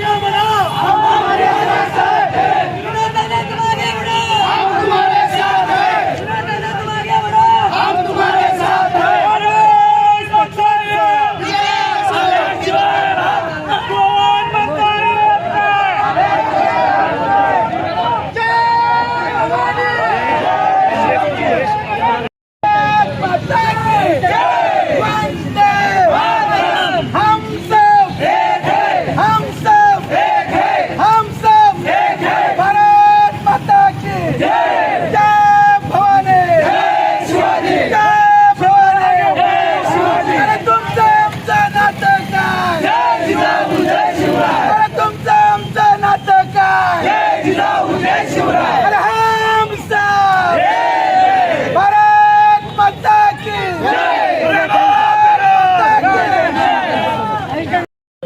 Bye,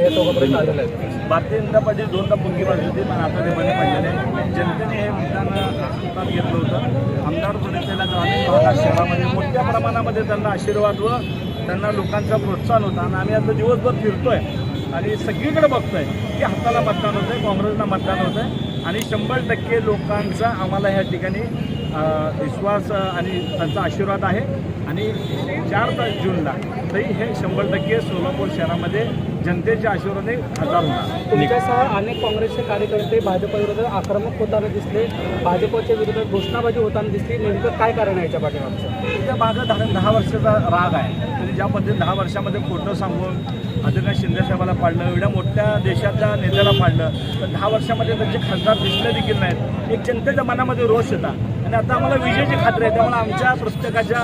Bharatiya Janata party दोनदा मुलगी मारली होती पण आता ते बंद पडलेले जनतेने हे मतदान हातात घेतलं होतं. आमदार परिषदेला ग्रामीण भागात शहरामध्ये मोठ्या प्रमाणामध्ये त्यांना आशीर्वाद व त्यांना लोकांचा प्रोत्साहन होता. आणि आम्ही आता दिवसभर फिरतोय आणि सगळीकडे बघतोय की हाताला मतदान होतं आहे काँग्रेसला मतदान होतं आहे आणि शंभर टक्के लोकांचा आम्हाला ह्या ठिकाणी विश्वास आणि त्यांचा आशीर्वाद आहे. आणि चार जूनला तरी हे शंभर टक्के सोलापूर शहरामध्ये जनतेच्या आशीर्वादाने हजार होणार. तुमच्यासह अनेक काँग्रेसचे कार्यकर्ते भाजपविरोधात आक्रमक होताना दिसले. भाजपच्या विरोधात घोषणाबाजी होताना दिसली. नेमकं काय कारण आहे याच्या पाठीमागचं? त्या भागात दहा दहा वर्षाचा राग आहे. त्यांनी ज्या पद्धतीने दहा वर्षामध्ये खोटं सांगून आदरणीय शिंदेसाहेबाला पाडलं एवढ्या मोठ्या देशाच्या नेत्याला पाडलं तर दहा वर्षामध्ये त्यांचे खासदार दिसले देखील नाहीत. एक जनतेच्या मनामध्ये रोष येतात आणि आता आम्हाला विजयाची खात्री आहे. त्यामुळे आमच्या प्रत्येकाच्या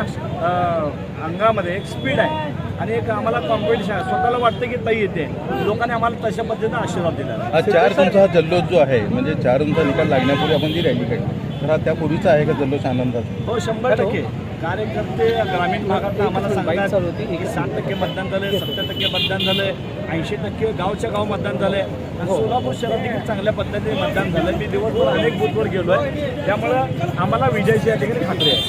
अंगामध्ये एक स्पीड आहे. आणि एक आम्हाला आहे स्वतःला वाटतं की ताई येते. लोकांनी आम्हाला तशा पद्धतीने आशीर्वाद दिला आज चार तुमचा हा जल्लोष जो आहे म्हणजे चार तुमचा निकाल लागण्यापूर्वी आपण जी रॅली काढली. तर हा त्यापूर्वीचा आहे का जल्लोष आनंदाचा? हो शंभर टक्के. कार्यकर्ते ग्रामीण भागात आम्हाला सांगतात होती. की साठ टक्के मतदान झालंय सत्तर टक्के मतदान झालंय ऐंशी टक्के गावच्या गाव मतदान झालंय. आणि सोलापूर शहरात देखील चांगल्या पद्धतीने मतदान झालं मी दिवसभर अनेक बूथवर गेलोय. त्यामुळं आम्हाला विजयाची या ठिकाणी खात्री आहे.